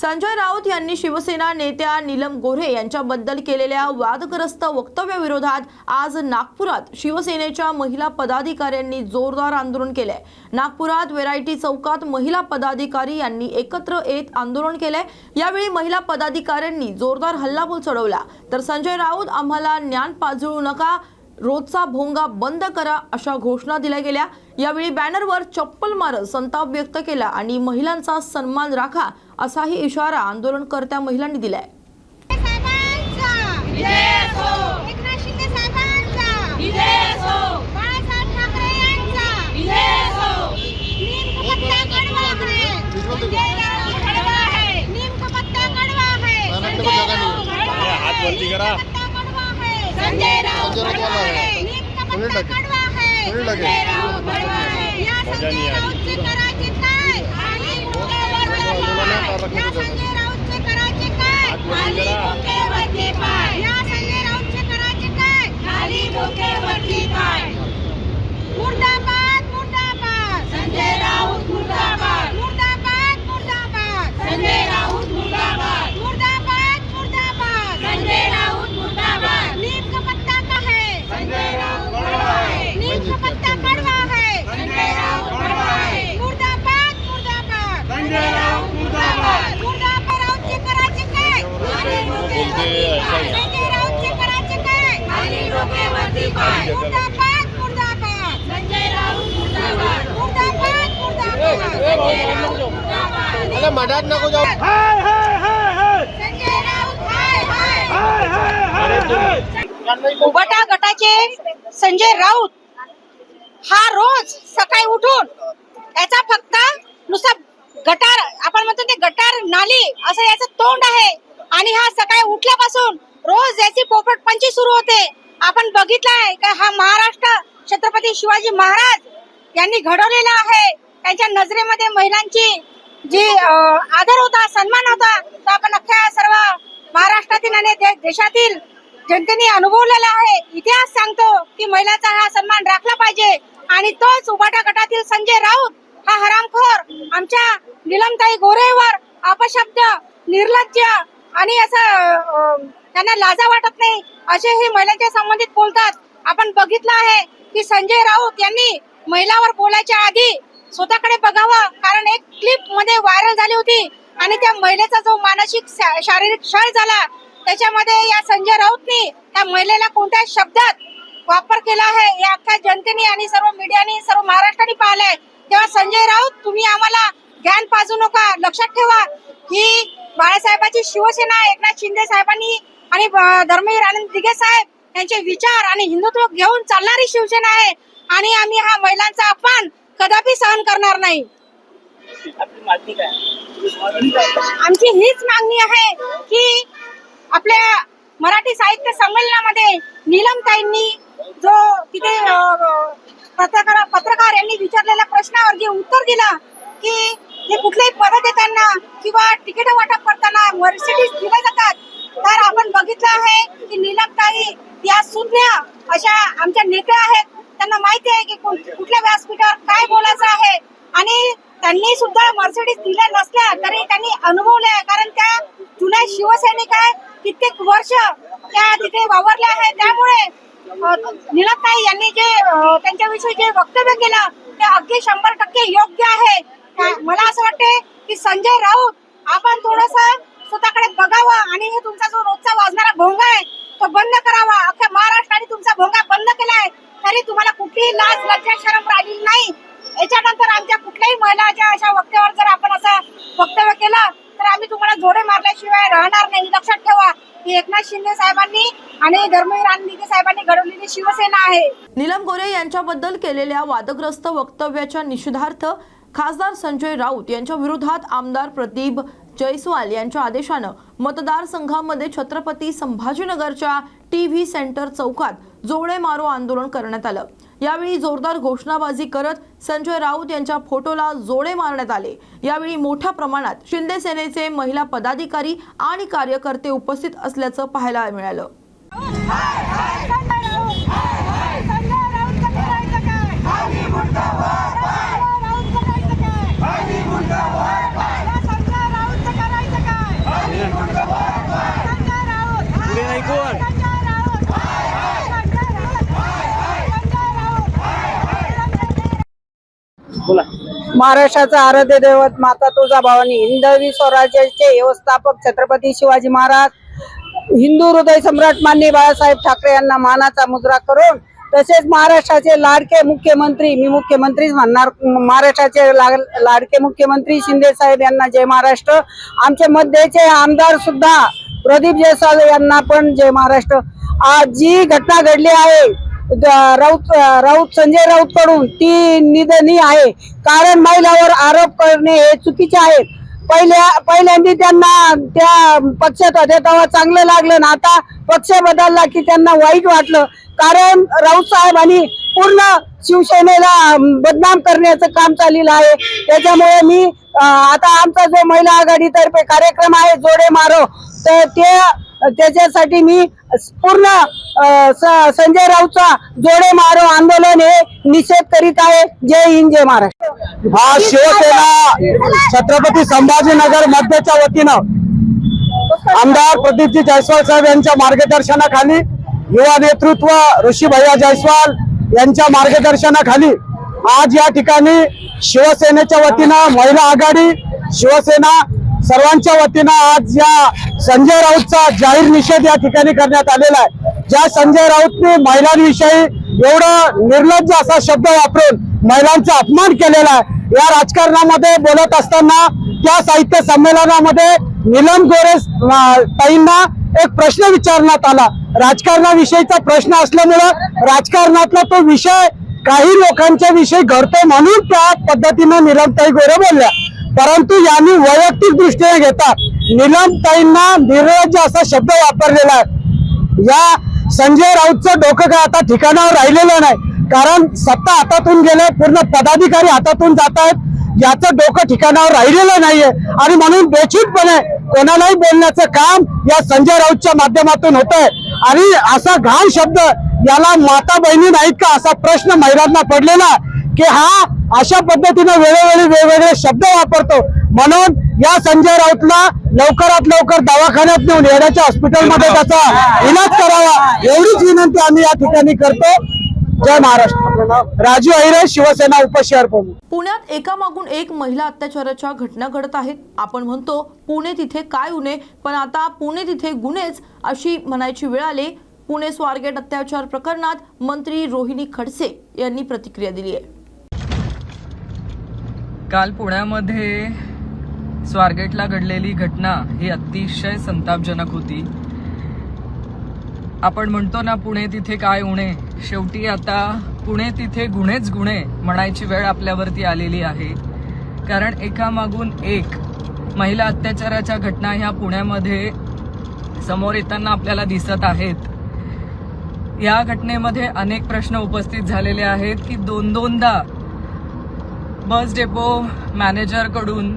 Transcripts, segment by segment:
संजय राऊत यांनी शिवसेना नेत्या नीलम गोऱ्हे यांच्याबद्दल केलेल्या वादग्रस्त वक्तव्याविरोधात आज नागपुरात शिवसेनेच्या महिला पदाधिकाऱ्यांनी जोरदार आंदोलन केले नागपुरात व्हेरायटी चौकात महिला पदाधिकारी यांनी एकत्र येत आंदोलन केले यावेळी महिला पदाधिकाऱ्यांनी जोरदार हल्लाबोल चढवला. तर संजय राऊत आम्हाला ज्ञान पाजळू नका रोजचा भोंगा बंद करा अशा घोषणा दिल्या गेल्या. यावेळी बॅनरवर चप्पल मारत संताप व्यक्त केला आणि महिलांचा सन्मान राखा असाही इशारा आंदोलनकर्त्या महिलांनी दिलाय. संजय कड़वा संजय कड़वा करा. संजय राव कड़वा है नीम का पत्ता कड़वा है संजय कड़वा है या संजय राव राऊतचे करा काय आणि मुख्यमंत्री या संजय राऊतचे करायचे काय हात वरती करा. डोक्यावरती पाय या संजय राऊतचे करायचे काय खाली डोक्यावरती पाय मुर्दाबाद मुर्दाबाद संजय राऊत मुर्दाबाद मुर्दाबाद मुर्दाबाद संजय राऊत मुर्दाबाद मुर्दाबाद मुर्दाबाद संजय राऊत मुर्दाबाद नीम का पत्ता का है संजय राऊत कड़वा है नीम का पत्ता कड़वा है संजय राऊत कड़वा है मुर्दाबाद मुर्दाबाद संजय राऊत मुर्दाबाद मुर्दाबाद राऊतचे करायचे काय खाली डोक्यावरती पाय संजय राऊतचे करायचे काय खाली डोक्यावरती पाय मुर्दाबाद मुर्दाबाद संजय राऊत मुर्दाबाद मुर्दाबाद मुर्दाबाद संजय राऊत मुर्दाबाद अरे मधात नको जाऊ. गटा गटाचे संजय राऊत हा रोज सकाळी उठून याचा फक्त नुसता गटार आपण म्हणतो ते गटार नाली असं याचं तोंड आहे. आणि हा सकाळी उठल्यापासून रोज याची पोपट पंची सुरू होते. आपण बघितलंय का हा महाराष्ट्र छत्रपती शिवाजी महाराज यांनी घडवलेला आहे. त्यांच्या नजरेमध्ये महिलांची जी आदर होता सन्मान होता तो आपण अख्ख्या सर्व महाराष्ट्रातील आणि देशातील जनतेने अनुभवलेला आहे. इतिहास सांगतो की महिलांचा हा सन्मान राखला पाहिजे आणि तोच उबाटा गटातील संजय राऊत हा हरामखोर आमच्या निलमताई गोरेवर अपशब्द निर्लज्ज आणि असं त्यांना लाजा वाटत नाही. असे हे महिलांच्या संबंधित बोलतात. आपण बघितलं आहे की संजय राऊत यांनी महिलावर बोलायच्या आधी स्वतःकडे बघावं. कारण एक क्लिपमध्ये व्हायरल झाली होती. आणि त्या महिलेचा जो मानसिक शारीरिक छळ झाला त्याच्यामध्ये या संजय राऊतनी त्या महिलेला कोणत्या शब्दात वापर केला आहे या अख्ख्या जनतेने आणि सर्व मीडियाने सर्व महाराष्ट्राने पाहिलंय. तेव्हा संजय राऊत तुम्ही आम्हाला ज्ञान पाजू नका. लक्षात ठेवा. ही बाळासाहेबांची शिवसेना एकनाथ शिंदे साहेबांनी आणि धर्मवीर आनंद दिघे साहेब यांचे विचार आणि हिंदुत्व घेऊन चालणारी शिवसेना आहे. आणि आम्ही हा महिलांचा अपमान कदापि सहन करणार नाही. आमची हीच मागणी आहे की आपल्या मराठी साहित्य संमेलनामध्ये नीलमताईंनी जो तिथे पत्रकार पत्रकार यांनी विचारलेल्या प्रश्नावर जे उत्तर दिलं की हे कुठलेही पद देताना किंवा तिकीट वाटप करताना मर्सिडीज दिल्या जातात. तर आपण बघितलं आहे की नीलमताई या शून्य अशा आमच्या नेत्या आहेत. त्यांना माहिती आहे की कुठल्या व्यासपीठावर काय बोलायचं आहे. आणि त्यांनी सुद्धा मर्सिडीज दिल्या नसल्या तरी त्यांनी अनुभवले आहे कारण त्या जुन्या शिवसैनिक आहे कित्येक वर्ष त्या तिथे वावरल्या आहेत. त्यामुळे नीलमताई यांनी जे त्यांच्याविषयी जे वक्तव्य केलं ते अगदी शंभर टक्के योग्य आहे. मला असं वाटते की संजय राऊत आपण थोडस स्वतःकडे बघावं आणि हे तुमचा जो रोजचा वाजणारा भोंगा आहे तो बंद करावा. अख्ख्या महाराष्ट्राने तुमचा भोंगा बंद केलाय तरी तुम्हाला कुठलीही लाज लज्जा शरम राहिलेली नाही. याच्यानंतर आमच्या कुठल्याही महिलाच्या अशा वक्त्यावर जर आपण असं वक्तव्य केलं तर आम्ही तुम्हाला जोडे मारल्याशिवाय राहणार नाही. लक्षात ठेवा की एकनाथ शिंदे साहेबांनी आणि धर्मवीर आनंदीके साहेबांनी घडवलेली शिवसेना आहे. नीलम गोरे यांच्याबद्दल केलेल्या वादग्रस्त वक्तव्याच्या निषेधार्थ खासदार संजय राऊत यांच्या विरोधात आमदार प्रदीप जयस्वाल यांच्या आदेशानं मतदारसंघामध्ये छत्रपती संभाजीनगरच्या टी व्ही सेंटर चौकात जोडे मारो आंदोलन करण्यात आलं. यावेळी जोरदार घोषणाबाजी करत संजय राऊत यांच्या फोटोला जोडे मारण्यात आले. यावेळी मोठ्या प्रमाणात शिंदे सेनेचे महिला पदाधिकारी आणि कार्यकर्ते उपस्थित असल्याचं पाहायला मिळालं. महाराष्ट्राचा आराध्य दैवत माता तुळजाभवानी हिंदवी स्वराज्याचे व्यवस्थापक छत्रपती शिवाजी महाराज हिंदू हृदय सम्राट मान्य बाळासाहेब ठाकरे यांना मानाचा मुद्रा करून तसेच महाराष्ट्राचे लाडके मुख्यमंत्री मी मुख्यमंत्रीच म्हणणार महाराष्ट्राचे लाडके मुख्यमंत्री शिंदे साहेब यांना जय महाराष्ट्र. आमचे मध्येचे आमदार सुद्धा प्रदीप जयस्वाल यांना पण जय महाराष्ट्र. आज जी घटना घडली आहे राऊत राऊत संजय राऊत कडून ती निधनी आहे. कारण महिलावर आरोप करणे हे चुकीचे आहे. पहिल्या पहिल्यांदा त्यांना त्या पक्षात होते तेव्हा चांगलं लागलं ना आता पक्ष बदलला की त्यांना वाईट वाटलं. कारण राऊत साहेबांनी पूर्ण शिवसेनेला बदनाम करण्याचं काम चाललेलं आहे. त्याच्यामुळे मी आता आमचा जो महिला आघाडीतर्फे कार्यक्रम आहे जोडे मारो तर ते त्याच्यासाठी मी पूर्ण संजय राऊतचा जोडे मारो आंदोलन हे निषेध करीत आहे. जय हिंद जय महाराष्ट्र. हा शिवसेना छत्रपती संभाजीनगर मध्यच्या वतीनं आमदार प्रदीपजी जयस्वाल साहेब यांच्या मार्गदर्शनाखाली युवा नेतृत्व ऋषी भैया जयस्वाल यांच्या मार्गदर्शनाखाली आज या ठिकाणी शिवसेनेच्या वतीनं महिला आघाडी शिवसेना सर्वांच्या वतीनं आज या संजय राऊतचा जाहीर निषेध या ठिकाणी करण्यात आलेला आहे. ज्या संजय राऊतने महिलांविषयी एवढं निर्लज्ज असा शब्द वापरून महिलांचा अपमान केलेला आहे या राजकारणामध्ये बोलत असताना त्या साहित्य संमेलनामध्ये निलम गोरे ताईंना एक प्रश्न विचारण्यात आला. राजकारणाविषयीचा प्रश्न असल्यामुळं राजकारणातला तो विषय काही लोकांच्या विषयी घडतो म्हणून त्या पद्धतीनं नीलमताई गोरे बोलल्या. परंतु यांनी वैयक्तिक दृष्टीने घेता निलमताईंना निर्लज्ज असा शब्द वापरलेला आहे. या संजय राऊतचं डोकं काय आता ठिकाणावर राहिलेलं नाही. कारण सत्ता हातातून गेले पूर्ण पदाधिकारी हातातून जात आहेत. याचं डोकं ठिकाणावर राहिलेलं नाहीये. आणि म्हणून बेछूटपणे कोणालाही बोलण्याचं काम या संजय राऊतच्या माध्यमातून होत आहे आणि असा घाण शब्द याला माता बहिणी नाहीत का असा प्रश्न महिलांना पडलेला की हा अशा पद्धतीनं वेळोवेळी वेगवेगळे शब्द वापरतो. म्हणून या संजय राऊतला लवकरात लवकर दवाखान्यात नेऊन येण्याच्या हॉस्पिटलमध्ये त्याचा इलाज करावा एवढीच विनंती आम्ही या ठिकाणी करतो. जय महाराष्ट्र. राजू अहिरे शिवसेना उपशहर प्रमुख. पुण्यात एकामागून एक महिला अत्याचाराच्या घटना घडत आहेत. आपण म्हणतो पुणे तिथे काय उणे? पण आता पुणे तिथे गुन्हेच अशी म्हणायची वेळ आली. पुणे स्वारगेट अत्याचार प्रकरणात मंत्री रोहिणी खडसे यांनी प्रतिक्रिया दिली आहे. काल पुण्यामध्ये स्वारगेटला घडलेली घटना ही अतिशय संतापजनक होती. आपण म्हणतो ना पुणे तिथे काय उणे? शेवटी आता पुणे तिथे गुन्हेच गुन्हे म्हणायची वेळ आपल्यावरती आलेली आहे. कारण एकामागून एक महिला अत्याचाराच्या घटना ह्या पुण्यामध्ये समोर येताना आपल्याला दिसत आहेत. या घटनेमध्ये अनेक प्रश्न उपस्थित झालेले आहेत की दोन दोनदा बस डेपो मॅनेजरकडून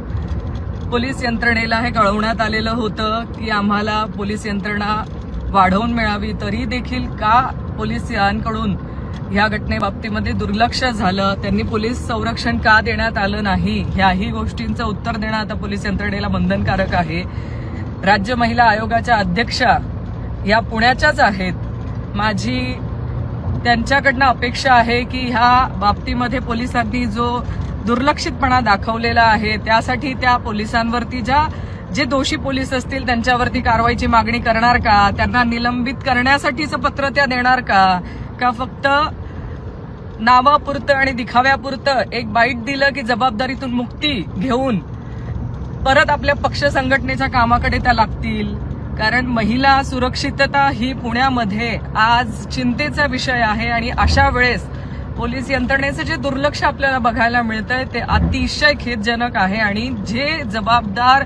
पोलीस यंत्रणेला हे कळवण्यात आलेलं होतं की आम्हाला पोलीस यंत्रणा वाढवून मिळावी तरी देखील का पोलिसांकडून ह्या घटनेबाबतीमध्ये दुर्लक्ष झालं? त्यांनी पोलीस संरक्षण का देण्यात आलं नाही? ह्याही गोष्टींचं उत्तर देणं आता पोलीस यंत्रणेला बंधनकारक आहे. राज्य महिला आयोगाच्या अध्यक्षा या पुण्याच्याच आहेत. माझी त्यांच्याकडनं अपेक्षा आहे की ह्या बाबतीमध्ये पोलिसांनी जो दुर्लक्षितपणा दाखवलेला आहे. त्यासाठी त्या पोलिसांवरती ज्या जे दोषी पोलीस असतील त्यांच्यावरती कारवाईची मागणी करणार का? त्यांना निलंबित करण्यासाठीचं पत्र त्या देणार का? का फक्त नावापुरतं आणि दिखाव्यापुरतं एक बाईट दिलं की जबाबदारीतून मुक्ती घेऊन परत आपल्या पक्ष संघटनेच्या कामाकडे त्या लागतील? कारण महिला सुरक्षितता ही पुण्यामध्ये आज चिंतेचा विषय आहे आणि अशा वेळेस पोलीस यंत्रणेचं जे दुर्लक्ष आपल्याला बघायला मिळतंय ते अतिशय खेदजनक आहे आणि जे जबाबदार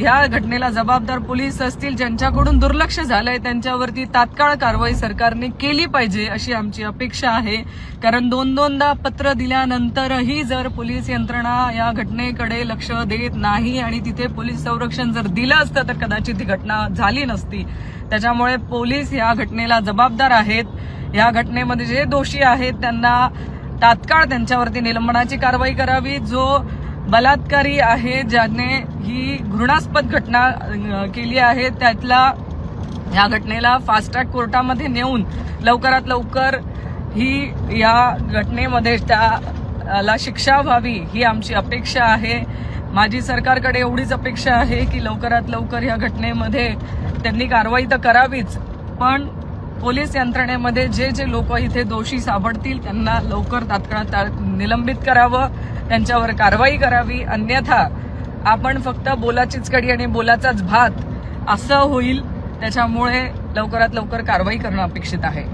या घटनेला जबाबदार पोलीस असतील ज्यांच्याकडून दुर्लक्ष झालंय त्यांच्यावरती तात्काळ कारवाई सरकारने केली पाहिजे अशी आमची अपेक्षा आहे. कारण दोन दोनदा पत्र दिल्यानंतरही जर पोलीस यंत्रणा या घटनेकडे लक्ष देत नाही आणि तिथे पोलीस संरक्षण जर दिलं असतं तर कदाचित ही घटना झाली नसती. त्याच्यामुळे पोलीस या घटनेला जबाबदार आहेत. या घटनेमध्ये जे दोषी आहेत त्यांना तात्काळ त्यांच्यावरती निलंबनाची कारवाई करावी. जो बलात्कारी आहे ज्याने ही घृणास्पद घटना केली आहे त्यातला या घटनेला फास्ट ट्रॅक कोर्टामध्ये नेऊन लवकरात लवकर ही या घटनेमध्ये त्याला शिक्षा व्हावी ही आमची अपेक्षा आहे. माझी सरकारकडे एवढीच अपेक्षा आहे की लवकरात लवकर या घटनेमध्ये त्यांनी कारवाई तर करावीच पण पोलीस यंत्रणेमध्ये जे जे लोक इथे दोषी सापडतील त्यांना लवकर तात्काळ निलंबित करावं त्यांच्यावर कारवाई करावी. अन्यथा आपण फक्त बोलाचीच कडी आणि बोलाचाच भात असं होईल. त्याच्यामुळे लवकरात लवकर कारवाई करणं अपेक्षित आहे.